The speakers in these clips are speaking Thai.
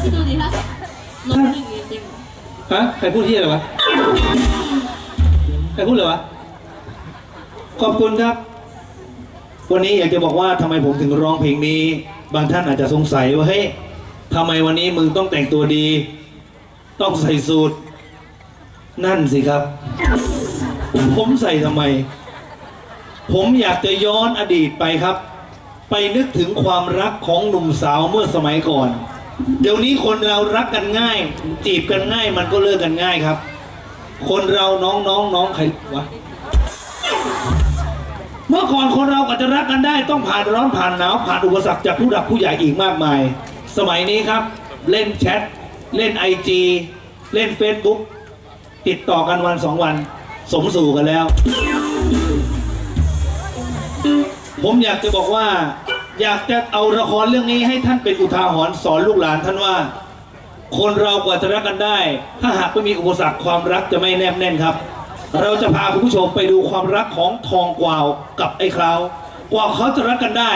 พี่ดูดิถ้าลงหนึ่งจริงฮะใครพูดที่อะไรวะใครพูดเลยวะขอบคุณครับ วันนี้อยากจะบอกว่าทำไมผมถึงร้องเพลงนี้ บางท่านอาจจะสงสัยว่าเฮ้ยทำไมวันนี้มึงต้องแต่งตัวดี ต้องใส่สูทนั่นสิครับ ผมใส่ทำไม ผมอยากจะย้อนอดีตไปครับ ไปนึกถึงความรักของหนุ่มสาวเมื่อสมัยก่อน เดี๋ยวนี้คนเรารักกันง่าย จีบกันง่าย มันก็เลิกกันง่ายครับ คนเราน้องน้องน้องใครวะเมื่อก่อนคนเราก็จะรักกันได้ ต้องผ่านร้อนผ่านหนาวผ่านอุปสรรคจากผู้หลักผู้ใหญ่อีกมากมาย สมัยนี้ครับ เล่นแชทเล่นไอจีเล่น Facebook ติดต่อกันวันสองวัน สมสู่กันแล้ว ผมอยากจะบอกว่า อยากจะเอาละครเรื่องนี้ให้ท่านเป็นอุทาหรณ์สอนลูกหลานท่านว่า คนเรากว่าจะรักกันได้ ถ้าหากไม่มีอุปสรรคความรักจะไม่แนบแน่นครับ เราจะพาคุณผู้ชมไปดูความรักของทองกวาวกับไอ้คราวกว่าเขาจะรักกันได้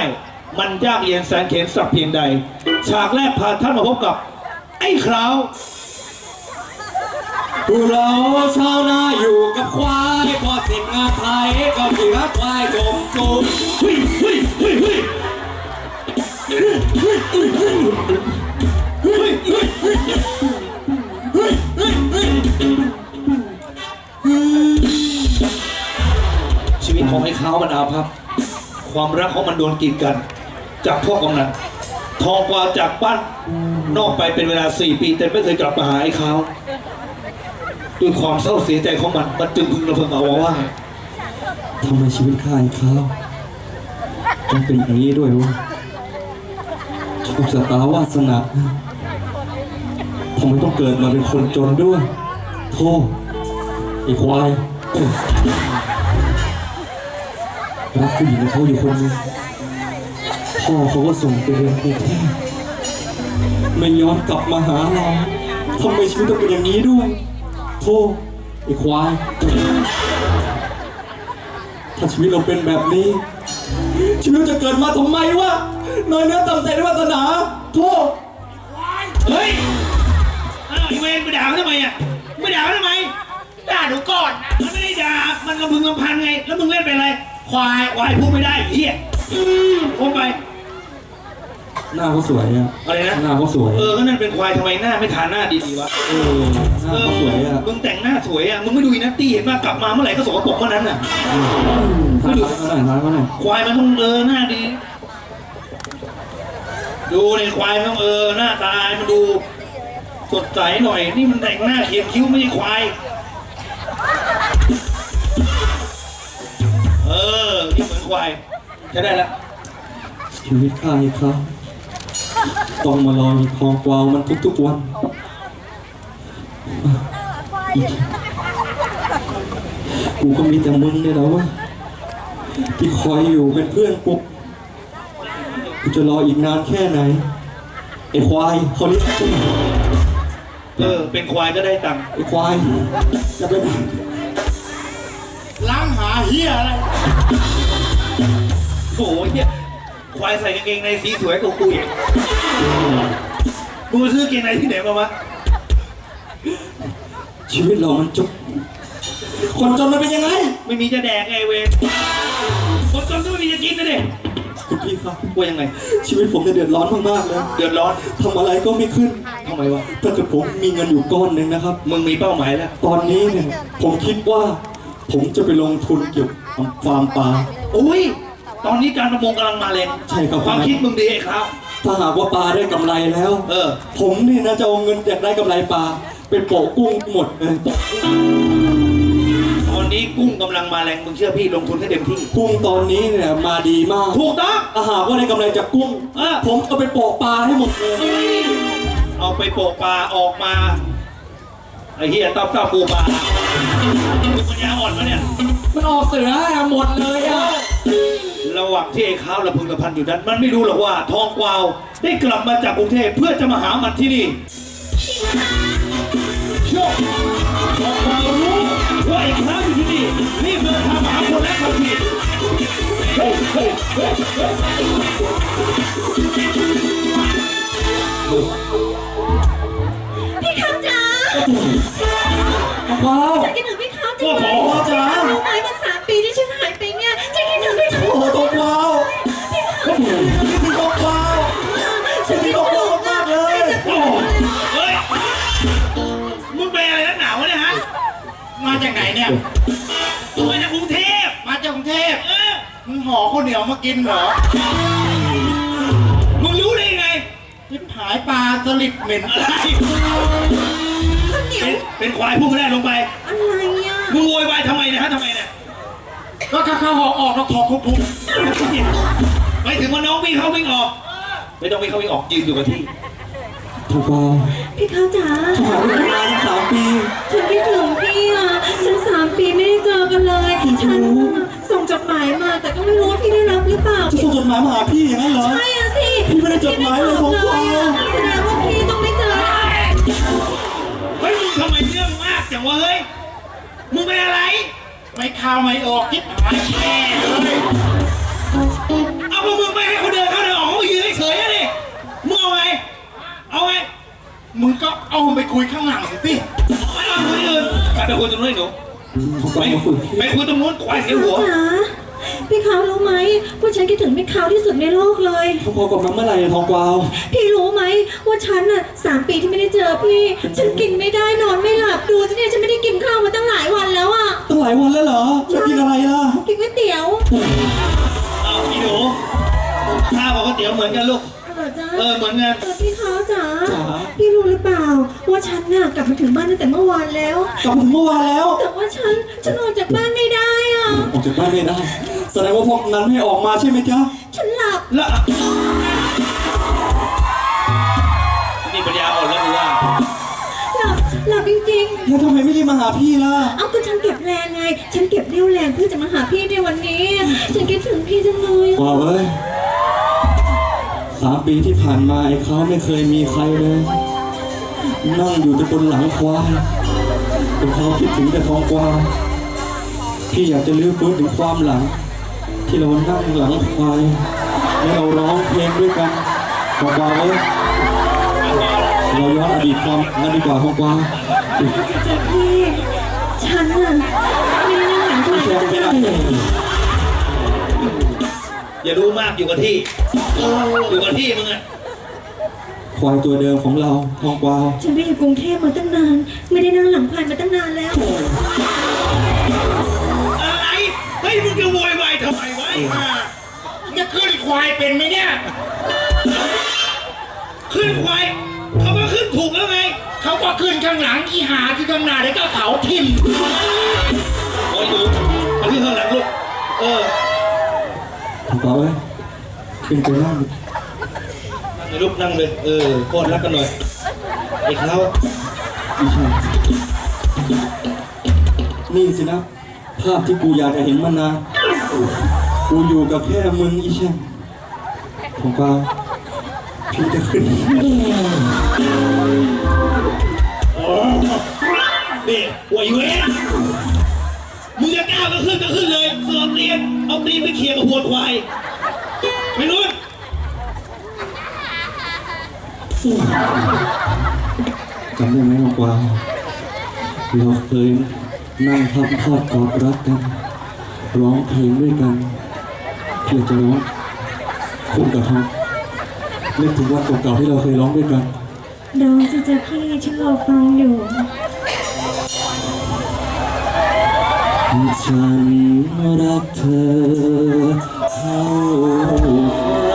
มันยากเย็นแสนเข็ญสักเพียงใด ฉากแรกพาท่านมาพบกับ ไอ้คราวพวกเราชาวนาอยู่กับควายพอเสร็จงานไทยก็เสือควายกลมกลมเฮ้ยเฮ้ยเฮ้ยเฮ้ย ชีวิตของไอ้เขามันอาภัพความรักของมันโดนกีดกัน จากพ่อกำนันทองกวาจากบ้านนอกไปเป็นเวลาสี่ปีแต่ไม่เคยกลับมาหาไอ้เขาด้วยความเศร้าเสียใจของมันมันจึงพึงระเพิงเอาว่าทำไมชีวิตข้าไอ้ข้าวต้องเป็นอย่างนี้ด้วยวะ ถูกชะตาวาสนาทำไมต้องเกิดมาเป็นคนจนด้วยโธ่ไอ้ควายรักผู้หญิงเขาอยู่คนนึงพ่อเขาก็ส่งไปเรียนกรุงเทพไม่ย้อนกลับมาหาเราทำไมชีวิตต้องเป็นอย่างนี้ด้วยโธ่ไอ้ควาย ถ้าชีวิตเราเป็นแบบนี้ ชีวิตจะเกิดมาทำไมวะ น้อยเนื้อต่ำใจในวาสนาโทษเฮ้ยอ้าวอ้เวรไปด่าเขาทำไมอะไม่ด่าเขาทำไม ด่าหนูก่อนนะมันไม่ได้ด่า มันกำพึงกำพันไง แล้วมึงเล่นเป็นอะไร ควาย ควายพูดไม่ได้เฮียอืมพูดไป หน้าเขาสวยอะอะไรนะ หน้าเขาสวยเออก็นั่นเป็นควายทำไมหน้าไม่ทาหน้าดีๆวะ เออหน้าเขาสวยอะมึงแต่งหน้าสวยอะ มึงไม่ดูอีนัตตี้เห็นป่ะกลับมาเมื่อไหร่ก็สกปรกเมื่อนั้นอะทานเขาหน่อยทานเขาหน่อยควายมันต้องเออหน้าดี ดูเลยควายมันเออหน้าตามันดูสดใสหน่อย นี่มันแต่งหน้าเขียนคิ้วไม่ใช่ควาย เออนี่เหมือนควายใช้ได้แล้วชีวิตข้าไอ้เขาต้องมารอทองกวาวมันทุกๆวันกูก็มีแต่มึงเนี่ยและวะที่คอยอยู่เป็นเพื่อนกู กูจะรออีกนานแค่ไหนไอ้ควายเขาเรียกกูเออ เป็นควายก็ได้ตังค์ไอ้ควายจะไปไหนล้างหาเฮียอะไรโอ้ยเฮียควายใส่กางเกงในสีสวยกว่ากูอีกกูซื้อกางเกงในที่ไหนมาวะชีวิตเรามันจบคนจนมันเป็นยังไง ไม่มีจะแดกไงเวรคนจนก็ไม่มีจะกินนะเด็ คุณพี่ครับว่ายังไง ชีวิตผมเนี่ยเดือดร้อนมากๆเลยเดือดร้อนทำอะไรก็ไม่ขึ้นทำไมวะถ้าเกิดผมมีเงินอยู่ก้อนหนึ่งนะครับ มึงมีเป้าหมายแล้ว ตอนนี้เนี่ยผมคิดว่า ผมจะไปลงทุนเกี่ยวกับฟาร์มปลา อุ้ย ตอนนี้การประมงกำลังมาแรงใช่ครับ ความคิดมึงดีไอ้ครับ ถ้าหากว่าปลาได้กำไรแล้ว เออ ผมนี่นะจะเอาเงินจากได้กำไรปลาเป็นโปะกุ้งหมดเลยตอ นนี้กุ้งกำลังมาแรงมึงเชื่อพี่ลงทุนให้เต็มที่ กุ้งตอนนี้เนี่ยมาดีมากถูกต้องถ้าหากว่าได้กำไรจากกุ้งเออผมเอาไปโปะปลาให้หมดเลยเอาไปโปะปลาออกมาไอ้เหี้ยต้อมต้อมปูปลามึงปัญญาอ่อนปะเนี่ย มันออกเสือหมดเลยอะระหว่างที่ไอ้ข้าวระพึงระพันอยู่นั้น มันไม่รู้หรอกว่าทองกวาวได้กลับมาจากกรุงเทพเพื่อจะมาหามันที่นี่โชคทองกวาวรู้ ว่าอีกครั้งที่นี่รีบเดินทางมาหาคนและความผิดพี่คำจ๋าว้าว จะกินหรือไม่คะจะกิ เนี่ยมึงมาจากกรุงเทพมาจากกรุงเทพเออมึงห่อข้าวเหนียวมากินเหรอมึงรู้ได้ยังไงทิพหายปลาสลิดเหม็นอะไรข้าวเหนียวเป็นเป็นควายพุ่งไม่ได้ลงไปอะไรอะมึงโวยวายทำไมเนี่ยฮะทำไมเนี่ยก็ข้าข้าวห่อออกแล้วถอดคุกคุกไปถึงว่าน้องวิ่งเข้าวิ่งออก ไม่ต้องวิ่งเข้าวิ่งออกยืนอยู่กับที่ ถูกว้าวพี่คำจ๋าหายไปนานสามปี ฉันคิดถึงพี่อะ ฉันสามปีไม่ได้เจอกันเลยฉันส่งจดหมายมาแต่ก็ไม่รู้ว่าพี่ได้รับหรือเปล่า จะส่งจดหมายมาหาพี่อย่างนั้นเหรอ ใช่อะสิพี่ไม่ได้จดหมายเลยของเราแสดงว่าพี่ต้องไม่เจอเฮ้ยมึงทำไมเรื่องมากจังวะเฮ้ย มึงเป็นอะไร ไม่ข้าวไม่ออกทิพหายแช่เลยเอาพวกมึงไปให้เขาเดินเข้าเดินออกเขาก็ยืนเฉยๆอะดิมึงเอาไง เอาไง มึงก็เอาไปคุยข้างหลังสิไม่เอาคนอื่นไปไปคุยตรงนู้นหนูถูกไปว้าวมาฝึกไปคุยตรงนู้นควายเสียหัวจ๋าพี่เขารู้ไหมว่าฉันคิดถึงพี่เขาที่สุดในโลกเลย ทองกวาวกลับมาเมื่อไหร่ทองกวาว พี่รู้ไหมว่าฉันน่ะสามปีที่ไม่ได้เจอพี่ ฉันกินไม่ได้นอนไม่หลับดูสิเนี่ยฉันไม่ได้กินข้าวมาตั้งหลายวันแล้วอะตั้งหลายวันแล้วเหรอจะกินอะไรล่ะ กินก๋วยเตี๋ยว เอาอีหนูข้าวกับก๋วยเตี๋ยวเหมือนกันลูก เออจ้าเออเหมือนกันเออพี่เขาจ๋าจ๋า พี่รู้หรือเปล่า ว่าฉันน่ะกลับมาถึงบ้านตั้งแต่เมื่อวานแล้ว กลับมาถึงเมื่อวานแล้ว แต่ว่าฉันฉันออกจากบ้านไม่ได้อะ ออกจากบ้านไม่ได้ แสดงว่าพวกนั้นไม่ให้ออกมาใช่ไหมจ๊ะฉันหลับแล้วนี่ปัญญาอ่อนแล้วกูว่าหลับหลับจริงแล้วทำไมไม่รีบมาหาพี่ล่ะ ๆ เอาก็ฉันเก็บแรงไง ฉันเก็บเรี่ยวแรงเพื่อจะมาหาพี่ในวันนี้ ฉันคิดถึงพี่จังเลยว้าวเอ้ยสามปีที่ผ่านมาไอ้เขาไม่เคยมีใครเลย นั่งอยู่แต่บนหลังควายเป็นเขาคิดถึงแต่ทองกวาวพี่อยากจะลื้อฟื้นถึงความหลัง ที่เรานั่งหลังควายแล้วเราร้องเพลงด้วยกันทองกวาวเอ้ยเราย้อนอดีตความนั้นดีกว่าทองกวาวเจอพี่ฉันน่ะไม่ได้นั่งหลังใครแชร์ไปไหน อย่ารู้มากอยู่กับที่ อยู่กับที่มึงอะควายตัวเดิมของเราทองกวาวฉันไปอยู่กรุงเทพมาตั้งนาน ไม่ได้นั่งหลังใครมาตั้งนานแล้ว อะไรเฮ้ยมึงจะโวยวายทำไมวะไอ้ห่าจะขึ้นควายเป็นไหมเนี่ย ขึ้นควายเขาก็ขึ้นถูกแล้วไงเขาก็ขึ้นข้างหลังอีหาที่ข้างหน้าเดี๋ยวก็เขาทิ่ม โอ้ยดูมาขึ้นข้างหลังลูกเออ ทองกวาวเอ้ยขึ้นไปนั่งนั่งเลยลูกนั่งเลย เออพอดรักกันหน่อยไอ้เขาไม่ใช่นี่สินะ ภาพที่กูอยากจะเห็นมานานกูอยู่กับแค่มึงอีแช่งของกวาวพี่จะขึ้นโอ้นี่หัวอยู่เองมึงจะ ก้าวก็ขึ้นก็ขึ้นเลยเสือเตียนเอาตีนไปเขี่ยกับหัวควายไปนู้นจำได้ไหมของกวาวเราเคยนั่งทับทอดกอดรักกัน ร้องเพลงด้วยกันเพียงจะร้องคู่กับทองนึกถึงวันเก่าๆที่เราเคยร้องด้วยกันเดี๋ยวสิจ๊ะพี่ฉันรอฟังอยู่ ฉันรักเธอเท่าฟ้า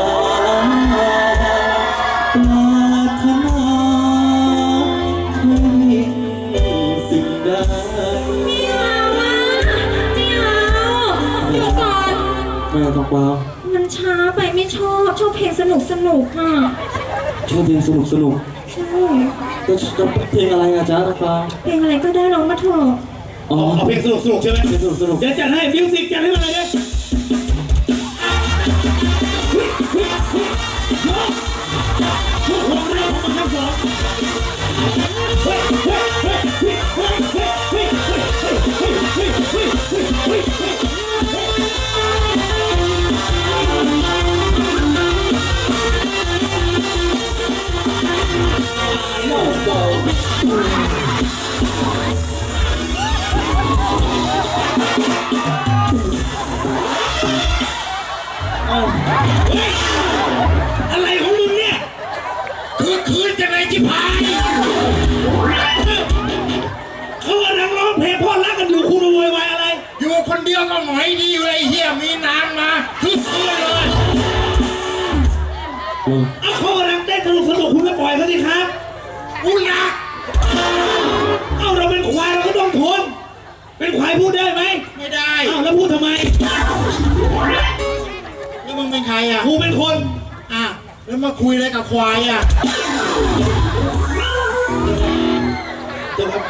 ปรารถนาทุกสิ่งใดไม่เอาอะไม่เอาเดี๋ยวก่อนแม่ต้องกวามันช้าไปไม่ชอบ ชอบเพลงสนุกสนุกอะชอบเพลงสนุกสนุกใช่ๆก็จะเพลงอะไรอะจ๊ะต้องกวาเพลงอะไรก็ได้ร้องมาเถอะ อ๋อเอาเพลงสนุกสนุกๆใช่ไหมเพลงสนุกสนุกเดี๋ยวจัดให้มิวสิกจัดให้มาเลยนะหัวเรื่องของมันทั้งสองเอะไรของมึงเนี่ย คือคืนยังไงจิพายเขากำลังร้องเพลงพ่อรักกันอยู่คุณมาโวยวายอะไร อยู่คนเดียวก็หงอยดีอยู่เลยไอ้เฮียมีนางมาคือคืนเลยลุงเอาเขากำลังเต้นสนุกสนุกคุณก็ปล่อยเขาสิครับกูหนักเอาเราเป็นควายเราก็ต้องทนเป็นควายพูดได้ไหมไม่ได้ เอาแล้วพูดทำไมแล้วมึง เป็นใครอะกูเป็นคน อะแล้วมาคุยอะไรกับควายอะเจ้าครับ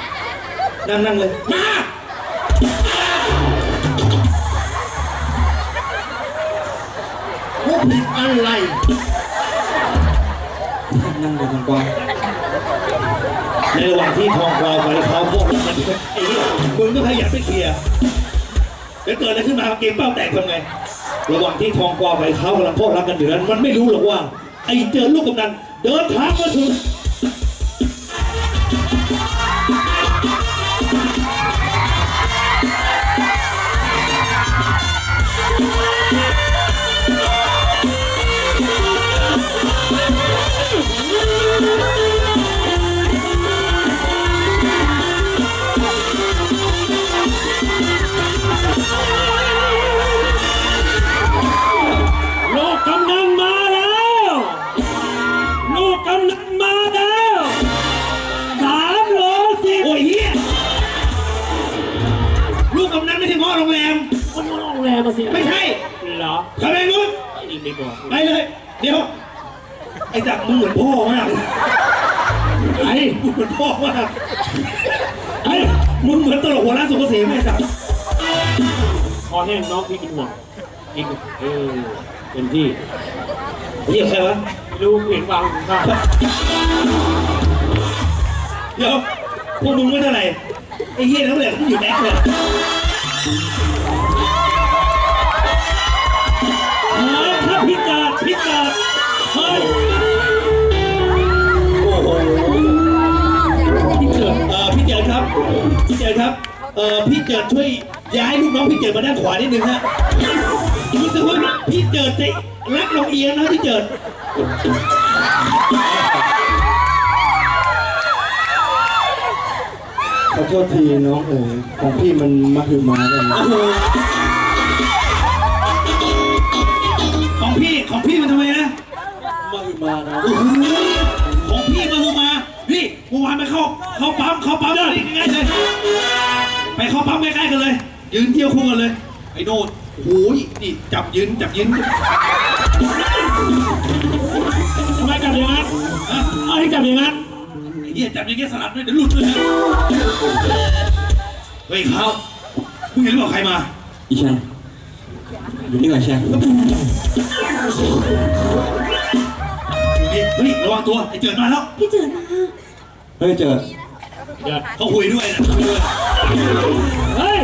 นั่งนั่งเลย มาพูดผิดอะไรนั่งเลยกว้างในระหว่างที่ทองกวาวไปเขาพวกมันไอ้เหี้ยมึงก็ขยันไปเคลียร์ เดี๋ยวเกิดอะไรขึ้นมาเกมเป้าแตกทำไง ระหว่างที่ทองกวาไปเขากำลังพ่อรักกันอยู่นั้น มันไม่รู้หรอกว่า ไอ้เจอลูกกำนันเดินทางมาถึง ไอ้จักรมึงเหมือนพ่อมากไอ้มึงเหมือนพ่อมากไอ้มึงเหมือนตลกหัวร้านสุกเกษมไอ้จักรคอแห้งน้องพี่กินห่วงกินเออเต็มที่เหี้ยใครวะไม่รู้เห็นวางอยู่ข้างเดี๋ยวพวกมึงไม่เท่าไหร่ไอ้เหี้ยทั้งหลายที่อยู่แม็กเลยหาพระพิจารพิจารเฮ้ย เจิดครับเอ่อพี่เจิดช่วยย้ายลูกน้องพี่เจิดมาด้านขวานิดนึงฮะรู้สึกว่าพี่เจิดจะรักลงเอียงนะพี่เจิดๆขอโทษทีน้องเอ๋ยของพี่มันมาคือมากันโอ้โหของพี่ของพี่มันทำไมนะมาคือมานะ พี่เมื่อวานไปเข้าเข้าปั๊มเข้าปั๊มนี่ใกล้ๆเลยไปเข้าปั๊มใกล้ๆกันเลย ยืนเที่ยวคู่กันเลยไอ้โนดโอ้โหนี่จับยืนจับยืนทำไมจับอย่างนั้นฮะเอาให้จับอย่างนั้นไอ้เหี้ยจับอย่างเงี้ยสลัดด้วยเดี๋ยวหลุดเลยนะเฮ้ยเขามึงเห็นหรือเปล่าใครมาอีแชงอยู่นี่ก่อนแชงอยู่นี่เฮ้ยระวังตัวไอ้เจิดมาแล้ว พี่เจิดมา เฮ้ยเจอเดี๋ยวเขาคุยด้วยนะคุยด้วยเฮ้ย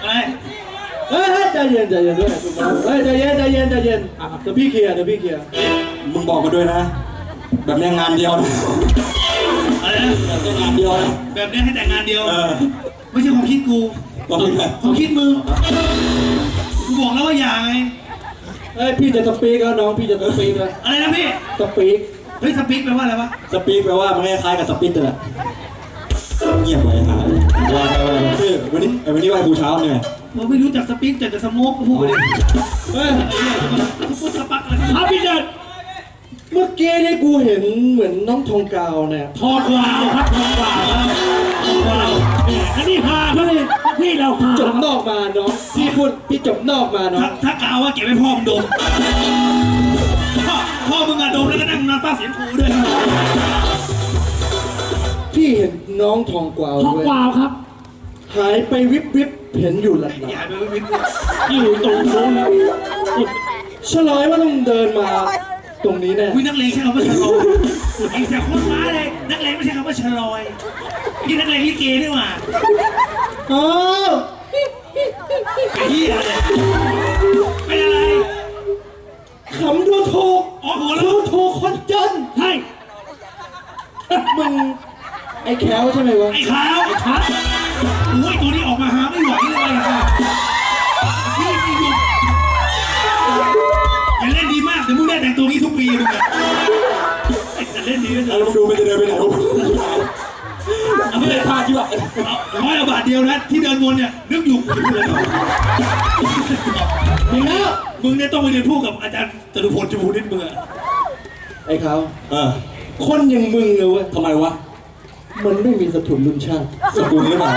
อะไรเฮ้ยเฮ้ยใจเย็นใจเย็นด้วยคุณน้องเฮ้ยใจเย็นใจเย็นใจเย็นเดี๋ยวพี่เคลียร์เดี๋ยวพี่เคลียร์มึงบอกมาด้วยนะ แบบเนี้ยงานเดียวนะอะไรนะแบบเนี้ยงานเดียวนะแบบนี้ให้แต่งงานเดียว เออไม่ใช่ความคิดกูบอกเลยนะความคิดมึงกูบอกแล้วว่าอย่าไงเฮ้ยพี่จะสปีกแล้วน้องพี่จะสปีกแล้วอะไรนะพี่สปีก เฮ้ยสปีกแปลว่าอะไรวะสปีกแปลว่ามันคล้ายๆกับสปินแต่ละเงียบเลยหาว่าไปว่าไปคือวันนี้เอ้ยวันนี้ไหว้ครูเช้าเนี่ยผมไม่รู้จักสปีกแต่จะสโมกก็พูดไปดิเฮ้ยไอ้เหี้ยจะมาสปุสปักอะไรพระพิจารเมื่อกี้นี่กูเห็นเหมือนน้องทองกาวเนี่ยทองกวาวครับทองกวาวครับทองกวาวเนี่ยอันนี้พาพี่พี่เราพาจบนอกมาน้องพี่พูดพี่จบนอกมาน้อถ้างถ้ากล่าวว่าเก็บให้พ่อมึงดม พ่อพ่อมึงอะดมแล้วก็นั่งนอนฟ้าเสียงกูด้วยพี่เห็นน้องทองกวาวทองด้วยกวาวครับหายไปวิบวิบเห็นอยู่หลังอย่าไปวิ่งอยู่ตรงโน้นนะๆฉลอยว่าต้องเดินมา ตรงนี้แน่วิ่งนักเลงใช้คำว่าชะลอยไอ้แต่โคนม้าเลยนักเลงไม่ใช่คำว่าชะลอยนี่นักเลงลิเกนี่หว่าอ้าวไอ้เหี้ยเลย อ้แควใช่ไหมวะไอ้ขาวไอ้ขาวโอ้ยตัวนี้ออกมาหาไม่ไหวเลยอะพี่พี่หยุดอย่าเล่นดีมากเดี๋ยวมึงได้แต่งตัวนี้ทุกปีมึงอะไอ้แต่เล่นดีนะเถแล้วอะมึงดูมันจะเดินไปไหนวะเอาไปเลยพาที่ว่าร้อยละบาทเดียวนะที่เดินวนเนี่ยนึกอยู่อยู่เลยมึงแล้วมึงเนี่ยต้องไปเรียนพูดกับอาจารย์จตุพลจมูนิดมึงอะไอ้เขาเออคนอย่างมึงเลยเว้ยทำไมวะ มันไม่มีสถุนรุนชาติสกุลหรือเปล่า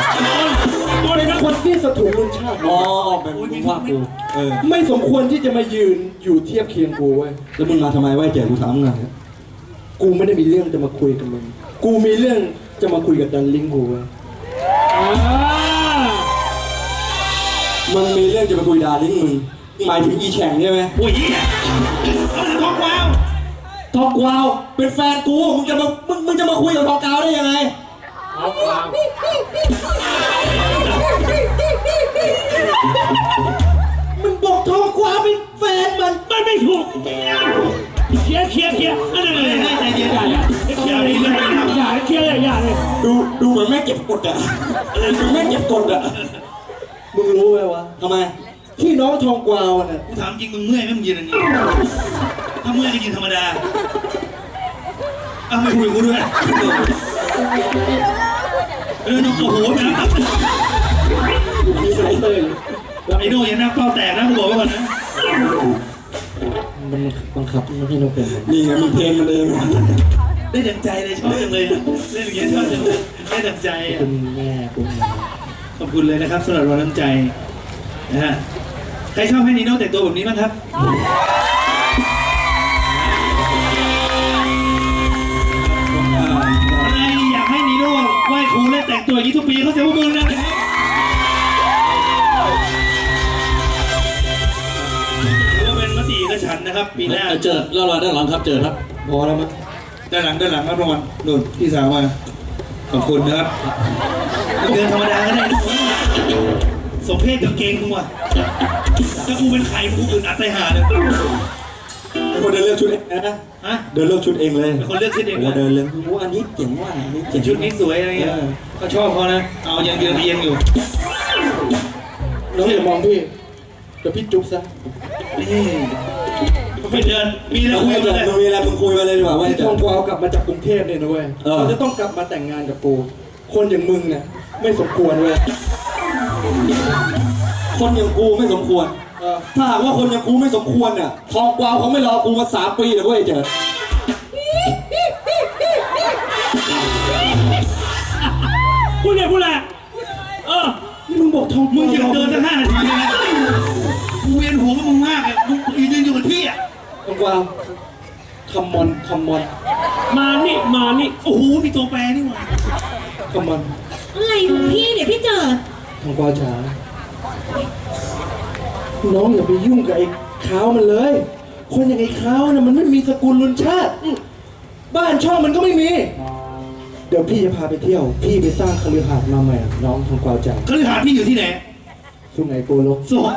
ตัวนี้นะคนที่สถุนรุนชาติ อ๋อเป็นมึงว่ากูเออไม่สมควรที่จะมายืนอยู่เทียบเคียงกูเว้ย แล้วมึงมาทำไมวะไอ้แจกกูถามมึงหน่อยกูไม่ได้มีเรื่องจะมาคุยกับมึง กูมีเรื่องจะมาคุยกับดันลิงกูเว้ยอ่ามึงมีเรื่องจะมาคุยดาลิ้งมึงหมายถึงอีแฉ่งใช่ไหมโอ้ยเหี้ยเอาแต่ท้องว้าว ทองกวาวเป็นแฟนกูมึงจะมามึงมึงจะมาคุยกับทองกาวได้ยังไงมึงบอกทองกวาวเป็นแฟนมันมันไม่ถูกเคลียร์เคลียร์เคลียร์นั่นนั่นเฮ้ยนั่นเฮ้ยใจเย็นอย่าอย่าอย่าอย่าอย่าเคลียร์เลยอย่าเลยดูดูเหมือนแม่เก็บกดอะเออดูแม่เก็บกดอะมึงรู้ไหมวะทำไม ที่น้องทองกวาวน่ะกูถามจริงมึงเมื่อยไหมมึงยืนอย่างนี้ถ้าเมื่อยก็ยืนธรรมดาเอาไม่คุยกับกูด้วยเออน้องโอ้โหไปแล้วมีสไลเตอร์อยู่ไอ้โน่ยังนั่งเป้าแตกนะกูบอกไว้ก่อนนะมันบังคับไม่ให้น้องเป็นมันนี่ไงมึงเพลงมันเองได้ดังใจเลยชอบจังเลยอะเล่นอย่างเงี้ยชอบจังเลยได้ดังใจอะคุณแม่คุณขอบคุณเลยนะครับสำหรับรางวัลน้ำใจนะฮะ ใครชอบให้นีโน่แต่งตัวแบบนี้บ้างครับ ใครอยากให้นีโน่ไหว้ครูและแต่งตัวอย่างนี้ทุกปีเขาเสียพวกมึงนะถือว่าเป็นมติเอกฉันท์นะครับปีหน้าเจอแล้วเราด้านหลังครับเจอครับพอแล้วมั้ยด้านหลังด้านหลังครับรางวัลนู่นพี่สาวมาขอบคุณนะครับเดินธรรมดาก็ได้นะสมเพศกับเกงกูว่ะ ถ้ากูเป็นใครกูอื่นอัดไปหาเลยเป็นคนเดินเลือกชุดเองนะ ฮะเดินเลือกชุดเองเลยเป็นคนเลือกชุดเองโอ้นะเดินเลือกโอ้อันนี้เจ๋งว่ะอันนี้เจ๋งชุดนี้สวยอะไรเงี้ยเขาชอบเขานะ เอายังเยืนเอียงอยู่ น้องอย่ามองพี่ เดี๋ยวพี่จุ๊บซะนี่เป็นเดือนมีแล้แล้ววคุคุยยกักันนเลยมึงมีอะไรมึงคุยมาเลยดีกว่าว่าไอ้จะทองกวาวกลับมาจากกรุงเทพเนี่ยนะเว้ยเออเขาจะต้องกลับมาแต่งงานกับกู คนอย่างมึงเนี่ยไม่สมควรเว้ยคนอย่างกูไม่สมควรเออ ถ้าหากว่าคนอย่างกูไม่สมควรเนี่ยทองกวาวเขาไม่รอกูมาสามปีเลยเว้ยเจอพูดเลยพูดเลยเออนี่มึงบอกทองกมึวางวจะเดินตั้งห้านาทีเลยนะกูเวียนหัวกับมึงมากเลยมึงยืนอยู่กับที่อะทองกวาวคัมมอนคัมมอนมานี่มานี่โอ้โหมีตัวแปรนี่หว่าคัมมอนอะไรของพี่เนี่ยพี่เจอทองกวาวจ๋า น้องอย่าไปยุ่งกับไอ้ขาวมันเลย คนอย่างไอ้ขาวน่ะมันไม่มีสกุลลุนชาติอืมบ้านช่องมันก็ไม่มี เดี๋ยวพี่จะพาไปเที่ยว พี่ไปสร้างคฤหาสน์มาใหม่ น้องทองกวาวจ๋าคฤหาสน์พี่อยู่ที่ไหนสุไหงโกลกสวน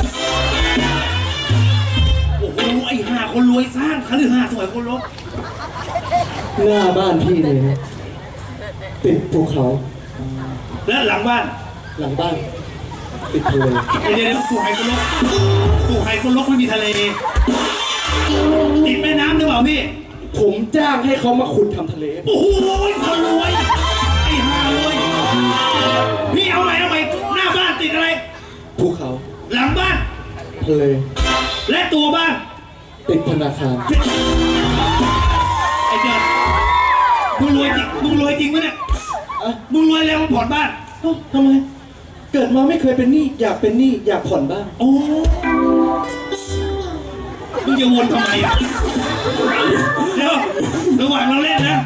โอ้โห ไอ้ห่าคนรวยสร้างคฤหาสน์สวยคนรบหน้าบ้านพี่เลยนะติดภูเขา และหลังบ้าน หลังบ้าน ติดทะเลไอ้เดี๋ยวสู่ไฮคนรบสู่ไฮคนรบไม่มีทะเล ติดแม่น้ำหรือเปล่าพี่ ผมจ้างให้เขามาขุดทำทะเล โอ้โหคนรวย ไอ้ห่ารวยพี่เอาใหม่เอาใหม่หน้าบ้านติดอะไร ภูเขาหลังบ้าน ทะเลและตัวบ้าน ติดธนาคารไอ้เจ้ามึงรวยจริง มึงรวยจริงไหมเนี่ยอะมึงรวยแล้วมาผ่อนบ้านเอ้าทำไม เกิดมาไม่เคยเป็นหนี้อยากเป็นหนี้อยากผ่อนบ้างโอ้มึงจะวนทำไมอะเดี๋ยวระหว่างเราเล่นนะ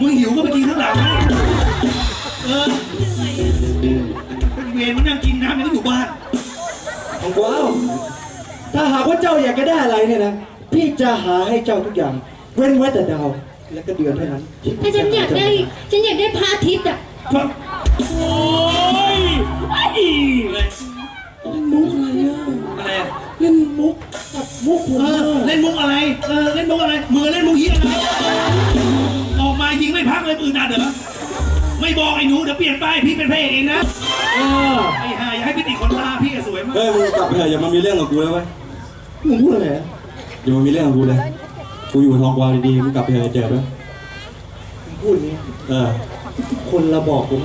มึงหิวก็ไปกินข้างหลังนะเออเวรมันนั่งกินน้ำยังต้องอยู่บ้านว้าวถ้าหากว่าเจ้าอยากจะได้อะไรเนี่ยนะ พี่จะหาให้เจ้าทุกอย่าง เว้นไว้แต่ดาว และก็เดือนเท่านั้นที่ถ้าฉันอยากได้ ฉันอยากได้พระอาทิตย์อะฟังโอ้ ยไอ้อะไรมุกอะไรอะอะไรอะเล่นมุกกับมุกผมเออะอเล่นมุกอะไรเออเล่นมุกอะไรมือเล่นมุกเฮียอะไรออกมายิงไม่พักเลยปืนนัดเหรอไม่บอกไอ้หนูเดี๋ยวเปลี่ยนป้ายพี่เป็นพระเอกเองนะเออไอ้ห่าอย่าให้พี่ติดคนตาพี่อะสวยมากเฮ้ยมึงกลับไปเถอะอย่ามามีเรื่องกับกูเลยเว้ยมึงพูดอะไรอะอย่ามามีเรื่องกับกูเลยกูอยู่กับทองกวาวดีๆมึงกลับไปเถอะเจ็บด้วยมึงพูดอย่างนี้เออคนละบอกกูไหม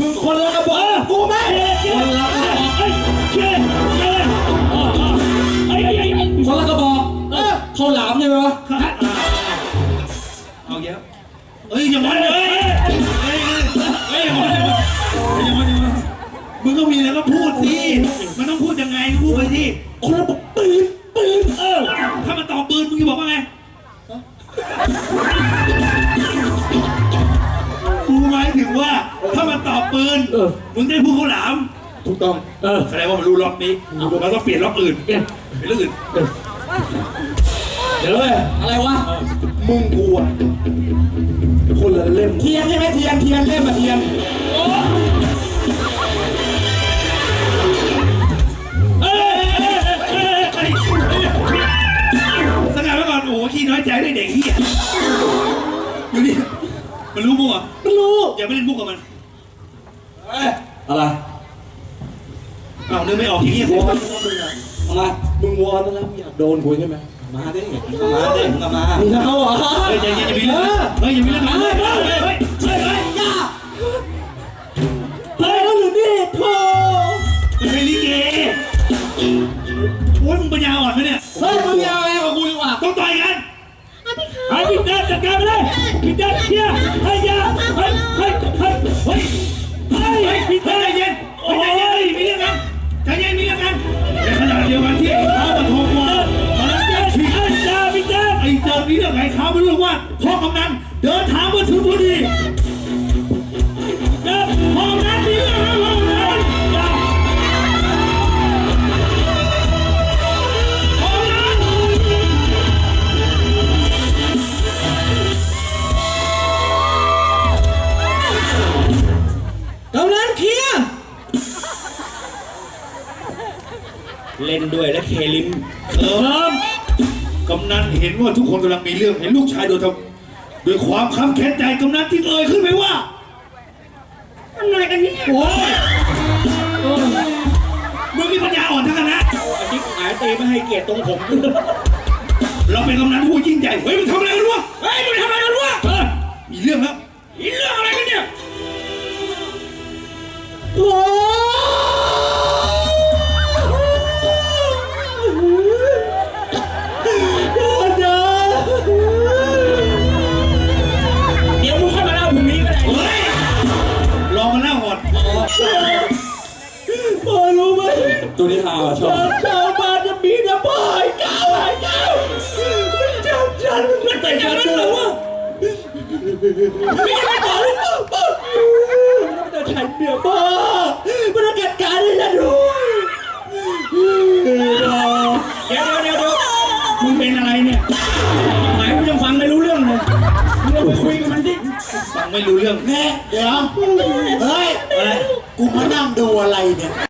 มึงคนละกระบอกกูไหมคนละเอ้ยเชี่ยเชี่ยเออเออไอ้ไอ้ไอ้ไอ้คนละกระบอกเออข้าวหลามใช่ไหมวะเอาเยอะเอ้ยอย่างนั้นเลยเฮ้ยเฮ้ยอย่างนั้นเลยอย่างนั้นเลยมึงก็มีแล้วก็พูดสิมันต้องพูด มึงได้พูดข้าวหลาม ถูกต้อง เออแสดงว่ามันรู้ล็อกนี้เราต้องเปลี่ยนล็อกอื่นเปลี่ยนเปลี่ยนเรื่องอื่นเดี๋ยวเลยอะไรวะมึงกูอะคนละเล่มเทียนใช่ไหมเทียนเทียนเล่มอะเทียนเอ้ยเอ้ยเอ้ยเฮ้ยสกัดไว้ก่อนโอ้โหขี้น้อยใจได้เด็กเฮียดูดิมันรู้มั่วไม่รู้อย่าไปเล่นมุกกับมันอะไรอ้าวนึกไม่ออกอย่างเงี้ยโอ้วอนโหนะมึงอะเอามามึงวอนแล้วมึงอยากโดนกูใช่ไหมมาดิเอามาดิมึงเอามามึงจะเข้าเหรอเฮ้ยใจเย็นอย่ามีเรื่องเฮ้ยอย่ามีเรื่องเฮ้ยเฮ้ยเฮ้ยเฮ้ยเฮ้ยเฮ้ยอย่าเฮ้ยแล้วหรือนี่โธ่มันเป็นลิเกโอ้ยมึงปัญญาอ่อนไหมเนี่ยเฮ้ยมึงอยาอะไรกับกูดีกว่าต้องต่อยกันไอ้พี่แจ๊ดจัดการไปเลยพี่แจ๊ดเคลียร์ไอ้ยาเฮ้ยเฮ้ยเฮ้ย เฮ้ยเฮ้ยเฮ้ยใจแจ๊ดเย็นใจเย็นมีเรื่องกันใจเย็นมีเรื่องกันในขณะเดียวกันที่ไอ้ข้าวมาโทรมาตอนนั้นแกฉีกไอ้ยาพี่แจ๊ดไอ้เจอมีเรื่องไอ้ข้าวไม่รู้ว่าพ่อกำนันเดินทางมาถึงพอดี เล่นด้วยและเคลิมเออกำนันเห็นว่าทุกคนกำลังมีเรื่องเห็นลูกชายโดนทำด้วยความคับแค้นใจกำนันที่เอ่ยขึ้นไปว่าอะไรกันเนี่ยโอ้ยมึงมีปัญญาอ่อนทั้งคณะอันนี้หายตีไม่ให้เกียรติตรงผมเราเป็นกำนันผู้ยิ่งใหญ่เฮ้ยมึงทำอะไรกันวะเฮ้ยมึงทำอะไรกันวะเออมีเรื่องแล้วมีเรื่องอะไรกันเนี่ย โอ้เดี๋ยวมึงค่อยมาเล่าพรุ่งนี้ก็ได้เฮ้ยลองมาเล่าก่อนพ่อรู้ไหมตัวนี้ฮาว่ะชอบ ชาวบ้านจะมีแต่พ่อไอ้เก้าไอ้เก้ามันจับฉันมันแต่ฉันด้วยวะมีอะไรต่อหรือเล ฉันเมียพ่อมันต้องจัดการให้ฉันด้วยเดี๋ยวเดี๋ยวเดี๋ยวเดี๋ยวมึงเป็นอะไรเนี่ยหมายกูยังฟังไม่รู้เรื่องเลยมึงเอาไปคุยกับมันสิฟังไม่รู้เรื่องแน่เดี๋ยว เฮ้ย อะไร กูมานั่งดูอะไรเนี่ย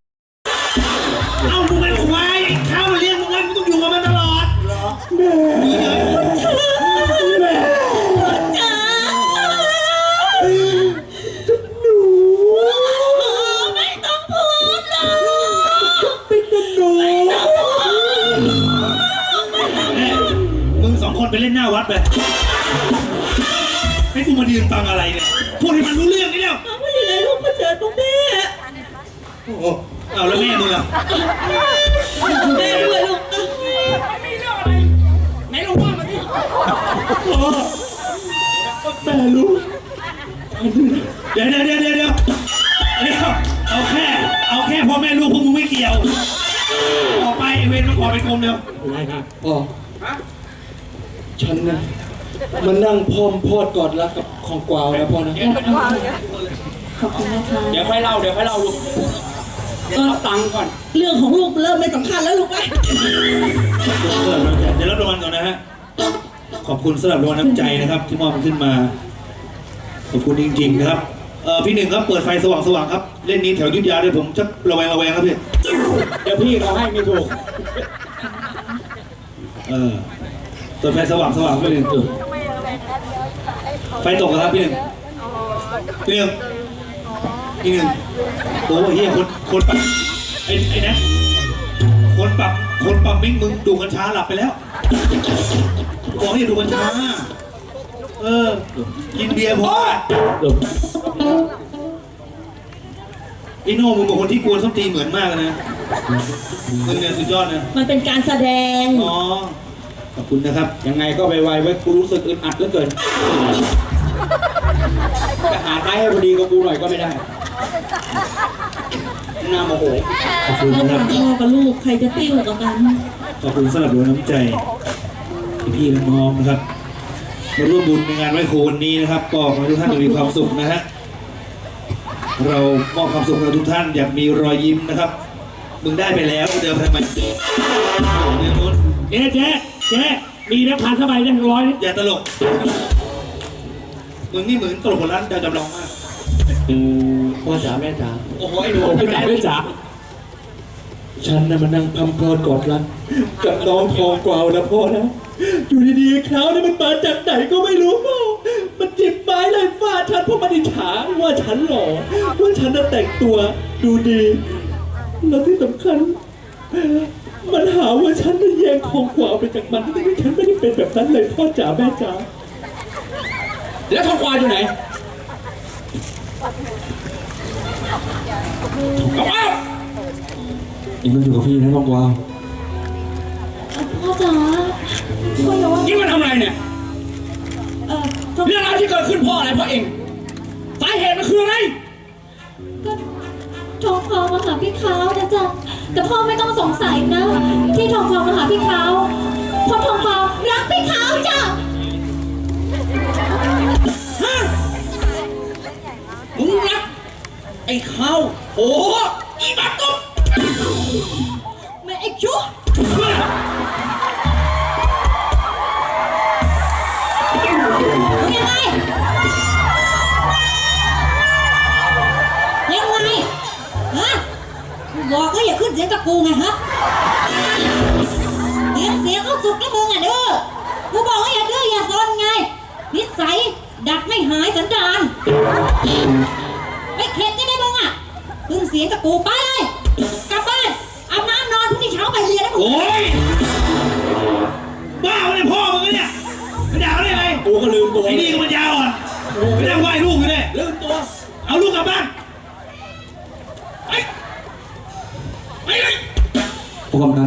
แม่รู้เดี๋ยวเดี๋ยวเดี๋ยวเดี๋ยวเดี๋ยวเดี๋ยวเอาแค่ เอาแค่พ่อแม่ลูกพวกมึงไม่เกี่ยวออกไปไอ้เวรมาขอไปกรมเดียวพ่อฉันนะมันนั่งพร้อมพอดกอดรักกับของกวาวนะพ่อนะ ขอบคุณนะคะเดี๋ยวค่อยเล่าเดี๋ยวค่อยเล่าลูกก็รับตังค์ก่อน เรื่องของลูกเริ่มไม่สำคัญแล้วลูกไปเดี๋ยวรับรางวัลก่อนนะฮะ ขอบคุณสำหรับรางวัลน้ำใจนะครับ ที่มอบขึ้นมา ขอบคุณจริงๆนะครับเออพี่หนึ่งครับเปิดไฟสว่างๆครับ เล่นนี้แถวยุทธยาด้วยผมชักระแวงระแวงครับพี่เดี๋ยวพี่เขาให้ไม่ถูกเออเปิดไฟสว่างๆไปหนึ่งจุดไฟตกเหรอครับพี่หนึ่งพี่หนึ่งพี่หนึ่งโอ้เฮียคนคนปรับไอ้ไอ้นะคนปรับคนปรับมิกมึงดูกัญชาหลับไปแล้วบอกให้ดูกัญชา เออ กินเบียร์พอไอ้โน่มึงเป็นคนที่กวนส้มตีนเหมือนมากนะมึงเนี่ยสุดยอดนะ มันเป็นการแสดง อ๋อ ขอบคุณนะครับ ยังไงก็ไปไวไว้กูรู้สึกอึดอัดเหลือเกินจะหาท้ายให้พอดีกับกูหน่อยก็ไม่ได้หน้าโมโหขอบคุณระหนะคว่ารับงพ่อกับลูกใครจะติ้วกว่ากัน ขอบคุณสำหรับดวงน้ำใจพี่ๆน้องๆนะครับ มาร่วมบุญในงานไหว้ครูวันนี้นะครับก็ขอให้ทุกท่านมีความสุขนะฮะเรามอบความสุขให้กับทุกท่านอยากมีรอยยิ้มนะครับมึงได้ไปแล้วเดิมทำไมเรื่องนู้นเจ๊เจ๊เจ๊มีนักพันเท่าไหร่ได้ร้อยนี่อย่าตลกมึงนี่เหมือนตลกคนร้านดาวจำลองมากพ่อจ๋าแม่จ๋าโอ้โหไอ้หนูไม่ได้ไม่จ๋า ฉันน่ะมานั่งพัมเพลินกอดรักกับน้องทองกวาวนะพ่อนะ อยู่ดีๆคราวนี้มันมาจากไหนก็ไม่รู้พ่อมันจิบไม้เลยฟาดฉันเพราะมันอิจฉาว่าฉันหล่อว่าฉันน่ะแต่งตัวดูดีแล้วที่สำคัญ มันหาว่าฉันน่ะแย่งทองกวาวไปจากมันที่ฉันไม่ได้เป็นแบบนั้นเลยพ่อจ๋าแม่จ๋าแล้วทองควายอยู่ไหนเอาเอา เองต้องอยู่กับพี่นะทองกวาวพ่อจ๋าพ่ออย่าว่านี่มันทำอะไรเนี่ย เออก็เรื่องราวที่เกิดขึ้นเพราะอะไรเพราะเอง สาเหตุมันคืออะไร ก็ทองคำมาหาพี่เขานะจ๊ะแต่พ่อไม่ต้องสงสัยนะ ที่ทองคำมาหาพี่เขาเพราะทองคำรักพี่เขาจ้ะฮะมึงรักไอ้เขาโอ้โหอี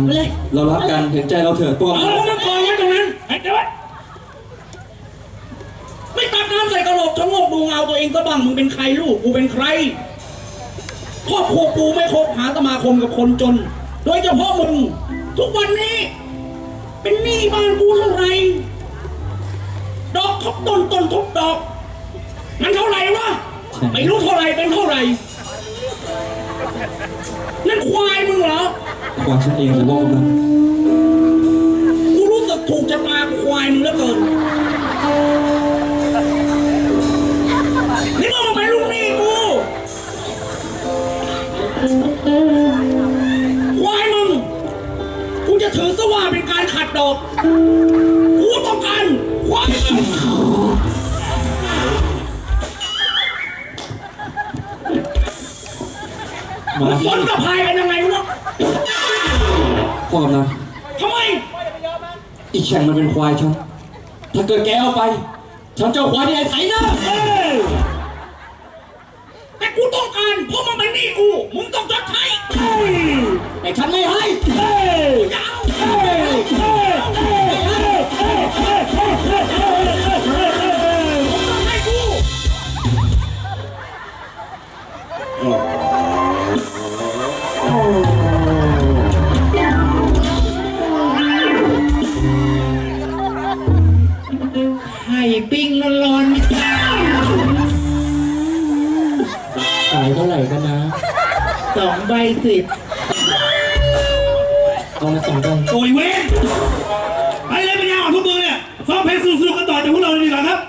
พวกกำนันเรารักกันเห็นใจเราเถอะพวกกำเอานันมันกองไว้ตรงนั้นไอ้เจ๊ไว้ไม่ตักน้ำใส่กระโหลกชะโงกดูเงาตัวเองก็บ้างมึงเป็นใครลูกกูเป็นใครครอบครัวกูไม่คบหาสมาคมกับคนจน โดยเฉพาะมึง ทุกวันนี้ เป็นหนี้บ้านกูเท่าไหร่ดอกทบต้นต้นทบดอก มันเท่าไหร่วะไม่รู้เท่าไหร่เป็นเท่าไหร่นั่นควายมึงเหรอ ควายฉันเองแต่พวกกำนันกูรู้สึกถูกชะตากูควายมึงเหลือเกินนี่มึงมาเป็นลูกหนี้กูควายมึง กูจะถือซะว่าเป็นการขัดดอก กูต้องการควายมึงมาผลกับพายเป็นยังไงวะ พวกกำนันทำไม อีแข่งมันเป็นควายฉัน ถ้าเกิดแกเอาไป ฉันจะเอาควายที่ไอ้ไถนะเอ้ยแต่กูต้องการเพราะมันเป็นหนี้กู มึงต้องชดใช้เอ้ยแต่ฉันไม่ให้เอ้ยยาวเอ้ยเอ้ยเอ้ยเอ้ยเอ้ย สองใบสิบเอามาสองใบโอ้ยเว้ยไปเลยปัญญาอ่อนพวกมึงเนี่ยฟังเพลงสนุกๆกันต่อจากพวกเราเลยดีกว่าครับ